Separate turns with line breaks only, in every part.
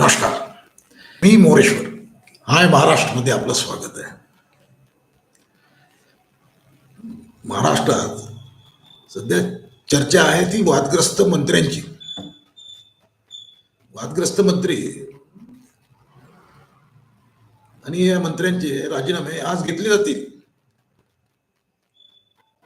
नमस्कार. मी मोरेश्वर. हाय महाराष्ट्रमध्ये आपलं स्वागत आहे. महाराष्ट्रात सध्या चर्चा आहे ती वादग्रस्त मंत्र्यांची. वादग्रस्त मंत्री आणि या मंत्र्यांचे राजीनामे आज घेतले जातील.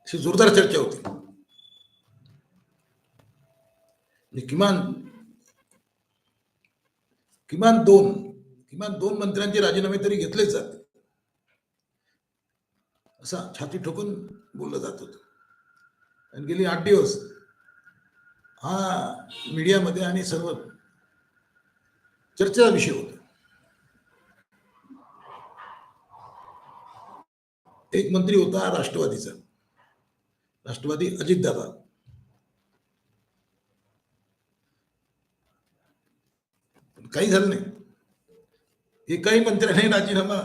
अशी जोरदार चर्चा होती. किमान किमान दोन किमान दोन मंत्र्यांचे राजीनामे तरी घेतलेच जाते असा छाती ठोकून बोललं जात होतं. आणि गेली आठ दिवस हा मीडियामध्ये आणि सर्व चर्चेचा विषय होता. एक मंत्री होता राष्ट्रवादीचा. राष्ट्रवादी अजितदादा. पण काही झालं नाही. एकाही मंत्र्याने राजीनामा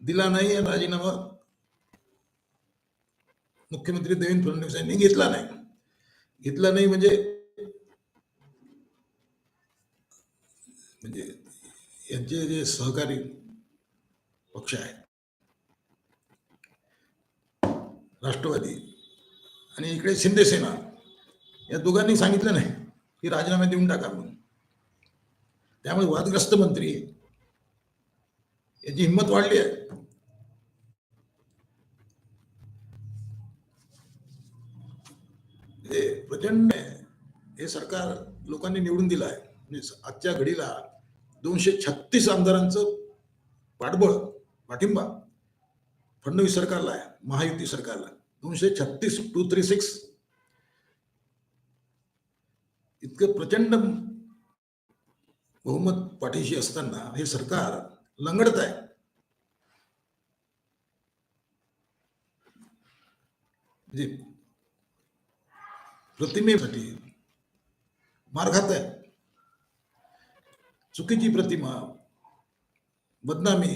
दिला नाही राजीनामा मुख्यमंत्री देवेंद्र फडणवीस यांनी घेतला नाही. घेतला नाही म्हणजे म्हणजे यांचे जे सहकारी पक्ष आहे राष्ट्रवादी आणि इकडे शिंदेसेना या दोघांनी सांगितलं नाही की राजीनामे देऊन टाका म्हणून. त्यामुळे वादग्रस्त मंत्री याची हिंमत वाढली आहे. हे प्रचंड हे सरकार लोकांनी निवडून दिलं आहे. म्हणजे आजच्या घडीला दोनशे छत्तीस आमदारांचं पाठबळ पाठिंबा फडणवीस सरकारला आहे महायुती सरकारला दोनशे छत्तीस टू थ्री सिक्स इतकं प्रचंड बहुमत पाठीशी असताना हे सरकार लंगडत आहे म्हणजे प्रतिमेसाठी मार खात आहे चुकीची प्रतिमा, बदनामी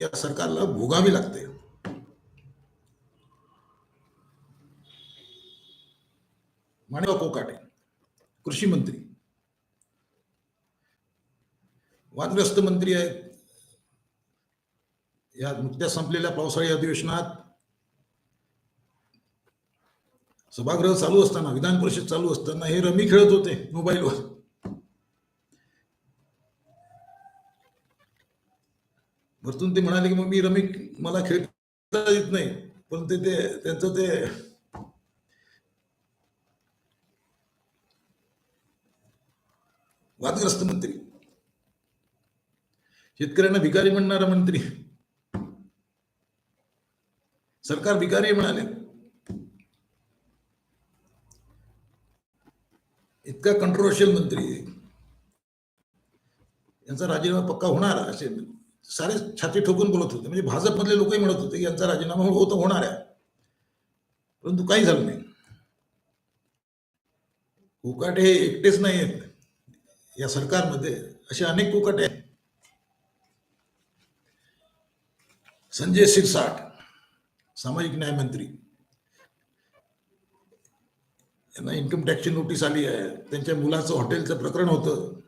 या सरकारला भोगावी लागते. माणिकराव कोकाटे कृषी मंत्री. वादग्रस्त मंत्री आहेत. या नुकत्याच संपलेल्या पावसाळी अधिवेशनात सभागृह चालू असताना विधान परिषद चालू असताना हे रमी खेळत होते मोबाईलवर. वरतून ते म्हणाले की मग मी रमी मला खेळता येत नाही. पण ते ते त्यांचं ते वादग्रस्त मंत्री. शेतकऱ्यांना भिकारी म्हणणारा मंत्री. सरकार भिकारी म्हणाले. इतका कंट्रोवर्शियल मंत्री यांचा राजीनामा पक्का होणार असे सारे छाती ठोकून बोलत होते. म्हणजे भाजपमधले लोकही म्हणत होते की यांचा राजीनामा होत होणार आहे. परंतु काही झालं नाही. कोकाटे हे एकटेच नाही आहेत या सरकारमध्ये असे अनेक कोकाटे आहेत. संजय सिरसाट सामाजिक न्याय मंत्री. यांना इन्कम टॅक्सची नोटीस आली आहे. त्यांच्या मुलाचं हॉटेलचं प्रकरण होतं.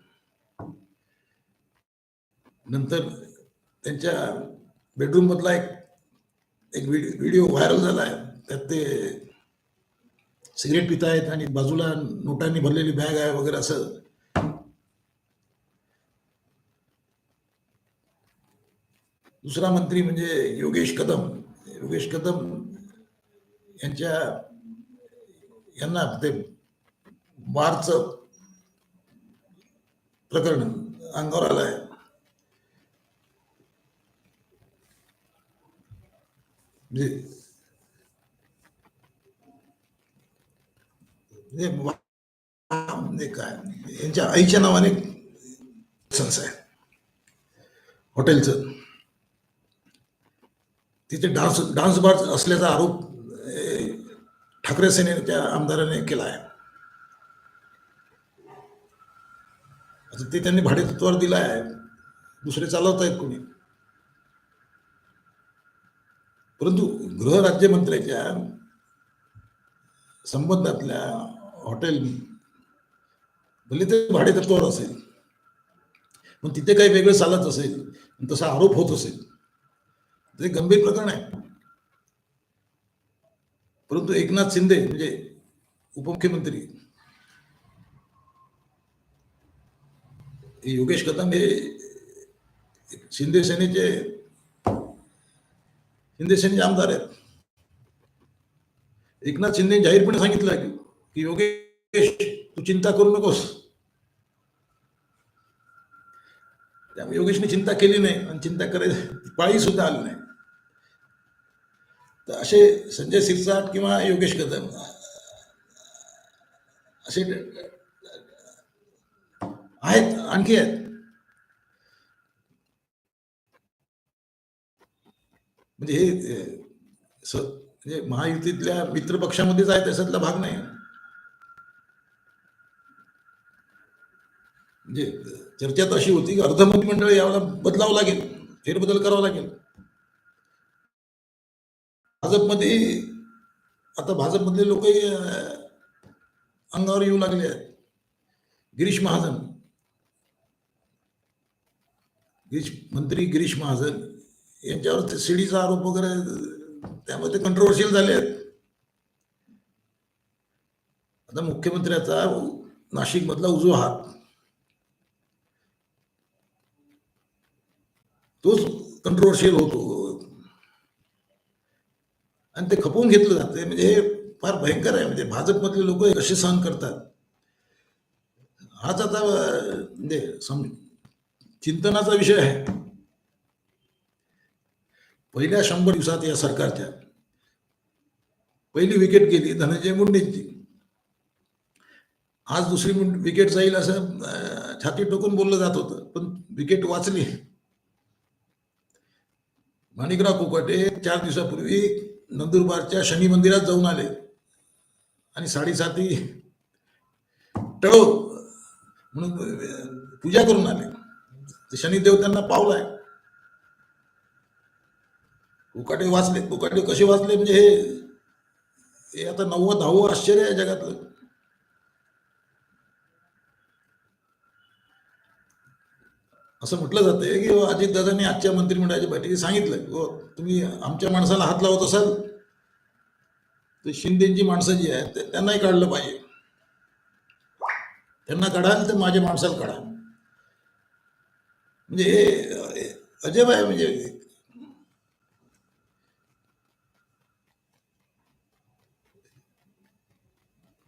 नंतर त्यांच्या बेडरूम मधला एक एक व्हिडिओ व्हायरल झाला आहे त्यात ते सिगरेट पित आहेत आणि बाजूला नोटांनी भरलेली बॅग आहे वगैरे असं. दुसरा मंत्री म्हणजे योगेश कदम. योगेश कदम यांच्या, यांना ते प्रकरण अंगावर आलं आहे म्हणजे काय, यांच्या आईच्या नावाने आहे. हॉटेलचं. तिथे डान्स डान्स बार असल्याचा आरोप ठाकरे ठाकरे सेनेच्या आमदाराने केला आहे. आता ते त्यांनी भाडेतत्वावर दिला आहे. दुसरे चालवत आहेत कोणी? परंतु गृहराज्यमंत्र्याच्या संबंधातल्या हॉटेल भले ते भाडेतत्वावर असेल पण तिथे काही वेगळं चालत असेल तसा आरोप होत असेल. तर हे गंभीर प्रकरण आहे. परंतु एकनाथ शिंदे म्हणजे उपमुख्यमंत्री. योगेश कदम हे शिंदे सेनेचे शिंदे सेनेचे आमदार आहेत. एकनाथ शिंदे जाहीरपणे सांगितलं की की योगेश तू चिंता करू नकोस. त्यामुळे योगेशने चिंता केली नाही आणि चिंता करायची पाळी सुद्धा आली नाही. तर असे संजय सिरसाट किंवा योगेश कदम असे आहेत आणखी आहेत. म्हणजे हे स म्हणजे महायुतीतल्या मित्र पक्षामध्येच आहे त्याच्यातला भाग नाही. म्हणजे चर्चा तर अशी होती की अर्ध मंत्रिमंडळ यावेळेला बदलावं लागेल फेरबदल करावा लागेल. भाजपमध्ये आता भाजपमधले लोक अंगावर येऊ लागले आहेत. गिरीश महाजन. गिरीश मंत्री गिरीश महाजन यांच्यावर सीडीचा आरोप वगैरे त्यामध्ये कंट्रोवर्शियल झाले आहेत. आता मुख्यमंत्र्याचा नाशिक मधला उजवा हात. तोच कंट्रोवर्शियल होतो. आणि ते खपवून घेतलं जाते. म्हणजे हे फार भयंकर आहे. म्हणजे भाजपमधले लोक कसे सहन करतात? हाच आता म्हणजे सम चिंतनाचा विषय आहे. पहिल्या शंभर दिवसात या सरकारच्या पहिली विकेट गेली धनंजय मुंडेंची. आज दुसरी विकेट जाईल असं छाती टोकून बोललं जात होतं. पण विकेट वाचली. माणिकराव कोकाटे चार दिवसापूर्वी नंदुरबारच्या शनी मंदिरात जाऊन आले. आणि साडेसाती टळो म्हणून पूजा करून आले. ते शनिदेव त्यांना पावलाय. उकाटे वाचले. कोकाटे कसे वाचले? म्हणजे हे हे आता नव्वद दहावं आश्चर्य आहे जगातलं. असं म्हटलं जातंय की हो, अजितदादांनी आजच्या मंत्रिमंडळाच्या बैठकीत सांगितलं हो तुम्ही आमच्या माणसाला हात लावत असाल तर शिंदेची माणसं जी आहेत त्यांनाही काढलं पाहिजे. त्यांना काढाल तर माझ्या माणसाला काढा. म्हणजे हे हे अजब आहे म्हणजे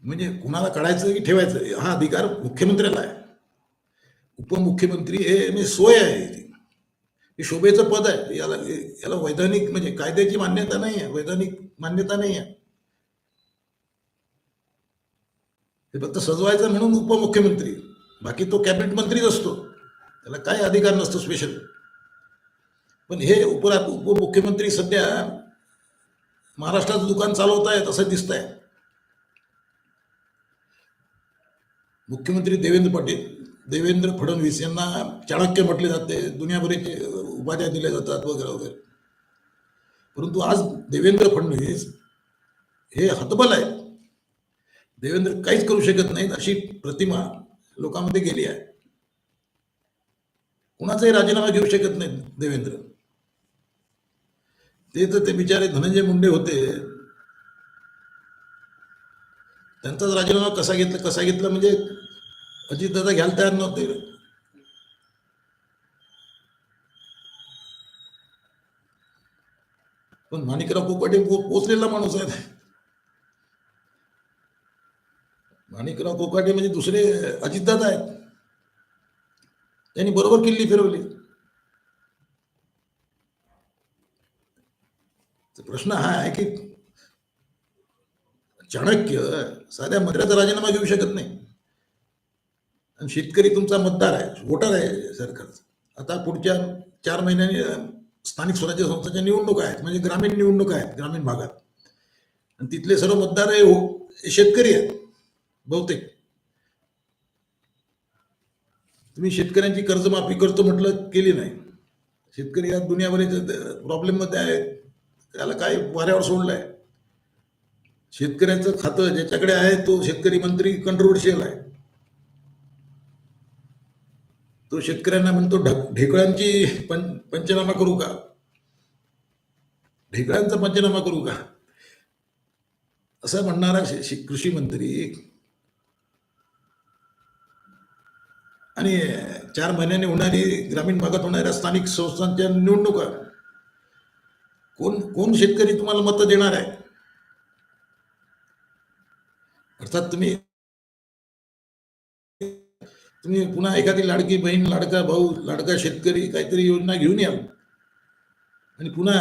म्हणजे कुणाला काढायचं की ठेवायचं हा अधिकार मुख्यमंत्र्याला आहे. उपमुख्यमंत्री हे म्हणजे सोय आहे हे शोभेचं पद आहे. याला याला वैधानिक म्हणजे कायद्याची मान्यता नाही आहे वैधानिक मान्यता नाही आहे हे फक्त सजवायचं म्हणून उपमुख्यमंत्री. बाकी तो कॅबिनेट मंत्रीच असतो. त्याला काय अधिकार नसतो स्पेशल पण हे उपरा उपमुख्यमंत्री सध्या महाराष्ट्राचं दुकान चालवत आहेत असं दिसत आहे मुख्यमंत्री देवेंद्र पाटील. देवेंद्र फडणवीस यांना चाणक्य म्हटले जाते दुनियाभरीचे उपाध्या दिल्या जातात वगैरे वगैरे. परंतु आज देवेंद्र फडणवीस हे हतबल आहे देवेंद्र काहीच करू शकत नाहीत अशी प्रतिमा लोकांमध्ये गेली आहे. कुणाचाही राजीनामा घेऊ शकत नाहीत देवेंद्र. ते तर ते बिचारे धनंजय मुंडे होते. त्यांचाच राजीनामा कसा घेतला कसा घेतला म्हणजे अजितदादा घ्यायला तयार नव्हते. पण माणिकराव कोकाटे पोचलेला माणूस आहे. माणिकराव कोकाटे म्हणजे दुसरे अजितदादा आहेत. त्यांनी बरोबर किल्ली फिरवली. प्रश्न हा आहे की चाणक्य साध्या मंत्र्याचा राजीनामा घेऊ शकत नाही. आणि शेतकरी तुमचा मतदार आहे वोटर आहे सरकारचा. आता पुढच्या चार महिन्यांनी स्थानिक स्वराज्य संस्थेच्या निवडणुका आहेत म्हणजे ग्रामीण निवडणुका आहेत ग्रामीण भागात. आणि तिथले सर्व मतदार हे हो- शेतकरी आहेत बहुतेक. तुम्ही शेतकऱ्यांची कर्जमाफी करतो म्हटलं केली नाही. शेतकरी या दुनियाभरीच्या प्रॉब्लेममध्ये आहे त्याला काय वाऱ्यावर सोडलंय. शेतकऱ्यांचं खातं ज्याच्याकडे आहे तो शेतकरी मंत्री कंट्रोवर्शियल आहे. तो शेतकऱ्यांना म्हणतो ढक ढेकळांची पं पंचनामा करू का? ढेकळांचा पंचनामा करू का? असं म्हणणारा कृषी मंत्री आणि चार महिन्याने होणारी ग्रामीण भागात होणाऱ्या स्थानिक संस्थांच्या निवडणुका. कोण कोण शेतकरी तुम्हाला मतं देणार आहे? अर्थात तुम्ही तुम्ही पुन्हा एखादी लाडकी बहीण लाडका भाऊ लाडका शेतकरी काहीतरी योजना घेऊन या आणि पुन्हा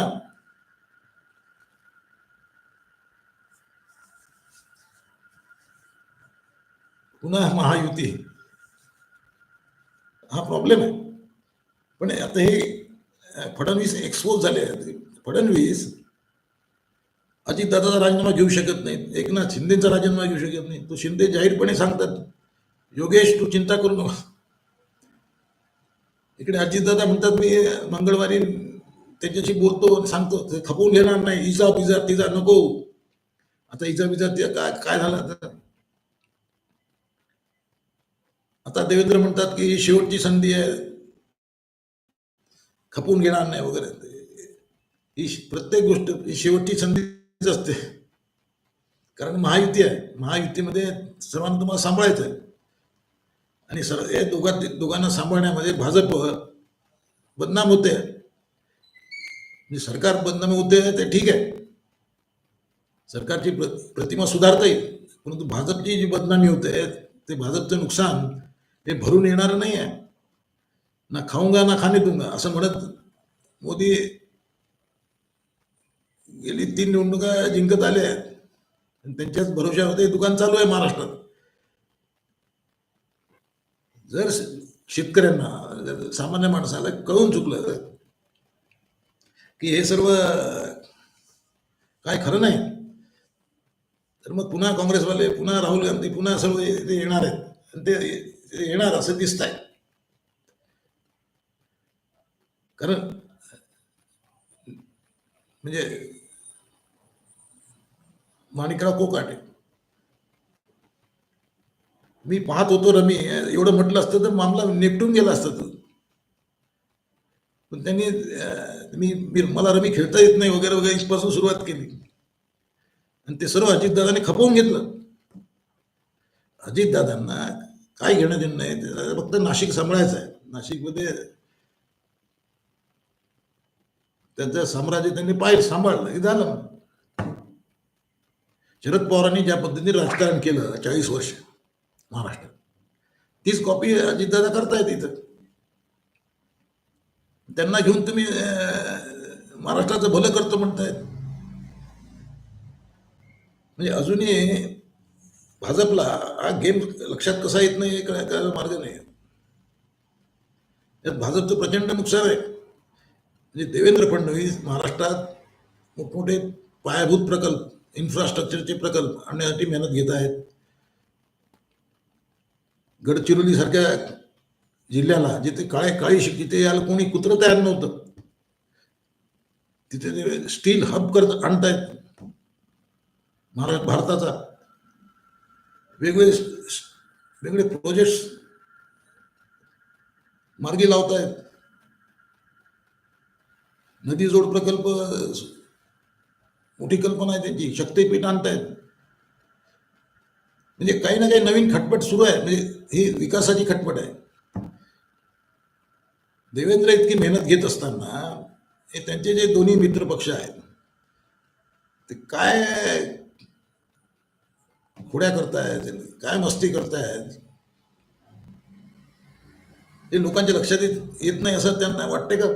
पुन्हा महायुती. हा प्रॉब्लेम आहे. पण आता हे फडणवीस एक्सपोज झाले फडणवीस अजितदादाचा राजीनामा घेऊ शकत नाहीत. एकनाथ शिंदेचा राजीनामा घेऊ शकत नाही तो शिंदे जाहीरपणे सांगतात. योगेश तू चिंता करू नको इकडे अजितदादा म्हणतात मी मंगळवारी त्याच्याशी बोलतो आणि सांगतो. ते खपवून घेणार नाही. इजा बिजा तिजा नको. आता इजा बिजा ते काय काय झालं आता? आता देवेंद्र म्हणतात की ही शेवटची संधी आहे. खपवून घेणार नाही वगैरे. ही प्रत्येक गोष्ट ही शेवटची संधीच असते. कारण महायुती आहे. महायुतीमध्ये सर्वांना तुम्हाला सांभाळायचं आहे. आणि सर हे दोघां दोघांना सांभाळण्यामध्ये म्हणजे भाजप बदनाम होते. म्हणजे सरकार बदनाम होते ते ठीक आहे. सरकारची प्र प्रतिमा सुधारता येईल. परंतु भाजपची जी बदनामी होते ते भाजपचं नुकसान हे भरून येणार नाही आहे ना खाऊंगा ना खाणे दूंगा असं म्हणत मोदी गेली तीन निवडणुका जिंकत आले आहेत. आणि त्यांच्याच भरोश्यावर ते दुकान चालू आहे महाराष्ट्रात. जर शेतकऱ्यांना सामान्य माणसाला कळून चुकलं की हे सर्व काय खरं नाही तर मग पुन्हा काँग्रेसवाले पुन्हा राहुल गांधी पुन्हा सर्व ते येणार आहेत. आणि ते ते येणार असं दिसत आहे कारण म्हणजे माणिकराव कोकाटे मी पाहत होतो रमी एवढं म्हटलं असतं तर मामला निपटून गेला असतं तो. पण त्यांनी मी मी मला रमी खेळता येत नाही वगैरे वगैरे इथपासून सुरुवात केली. आणि ते सर्व अजितदादांनी खपवून घेतलं. अजितदादांना काय घेणं देणं नाही फक्त नाशिक सांभाळायचं आहे. नाशिकमध्ये त्यांचं साम्राज्य त्यांनी पाय सांभाळलं. हे झालं. शरद पवारांनी ज्या पद्धतीने राजकारण केलं चाळीस वर्ष. महाराष्ट्रात तीच कॉपी अजितदादा करतायत इथं. त्यांना घेऊन तुम्ही महाराष्ट्राचं भलं करतो म्हणतायत. म्हणजे अजूनही भाजपला हा गेम लक्षात कसा येत नाही हे कळायला मार्ग नाही त्यात भाजपचं प्रचंड नुकसान आहे. म्हणजे देवेंद्र फडणवीस महाराष्ट्रात मोठमोठे पायाभूत प्रकल्प इन्फ्रास्ट्रक्चरचे प्रकल्प आणण्यासाठी मेहनत घेत आहेत. गडचिरोलीसारख्या जिल्ह्याला जिथे काळे काळी शिक तिथे यायला कोणी कुत्रं तयार नव्हतं तिथे ते स्टील हब करत आणतायत. महाराष्ट्र भारताचा वेगवेगळे वेगळे प्रोजेक्ट्स मार्गी लावतायत. नदी जोड प्रकल्प मोठी कल्पना आहे त्यांची. शक्तीपीठ आणतायत. म्हणजे काही ना काही नवीन खटपट सुरू आहे. म्हणजे ही विकासाची खटपट आहे. देवेंद्र इतकी मेहनत घेत असताना हे त्यांचे जे दोन्ही मित्र पक्ष आहेत ते काय खुड्या करतायत काय मस्ती करतायत हे लोकांच्या लक्षात येत येत नाही असं त्यांना वाटते का?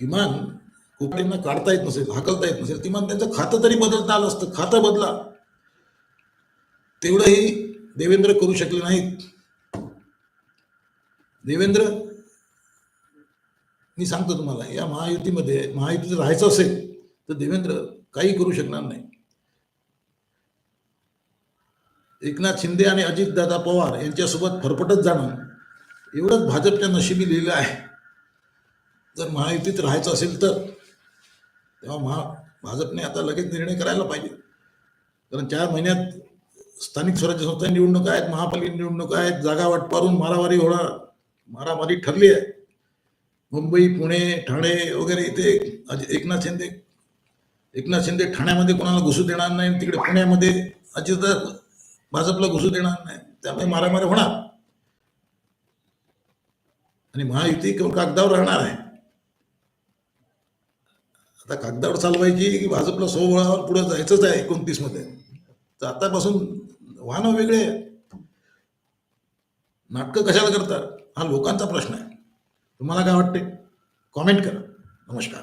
किमान कोकणींना काढता येत नसेल हाकलता येत नसेल किमान त्यांचं खातं तरी बदलता आलं असतं खातं बदला. तेवढंही देवेंद्र करू शकले नाहीत. देवेंद्र मी सांगतो तुम्हाला या महायुतीमध्ये महायुतीचं राहायचं असेल तर देवेंद्र काही करू शकणार नाही. एकनाथ शिंदे आणि अजितदादा पवार यांच्यासोबत फरफटत जाणं एवढंच भाजपच्या नशिबी लिहिलं आहे. जर महायुतीत राहायचं असेल तर तेव्हा महा भाजपने आता लगेच निर्णय करायला पाहिजे. कारण चार महिन्यात स्थानिक स्वराज्य संस्था निवडणुका आहेत महापालिका निवडणुका आहेत जागा वाटपारून मारामारी होणार मारामारी ठरली आहे. मुंबई पुणे ठाणे वगैरे इथे अज- एकनाथ शिंदे एकनाथ शिंदे ठाण्यामध्ये कोणाला घुसू देणार नाही तिकडे पुण्यामध्ये अजित भाजपला घुसू देणार नाही त्यामुळे मारामारी होणार. आणि महायुती कागदावर राहणार आहे. आता कागदावर चालवायची की भाजपला सोबळावर पुढे जायचंच आहे एकोणतीसमध्ये तर आतापासून वाहनं वेगळे नाटकं कशाला करतात? हा लोकांचा प्रश्न आहे. तुम्हाला काय वाटते कॉमेंट करा. नमस्कार.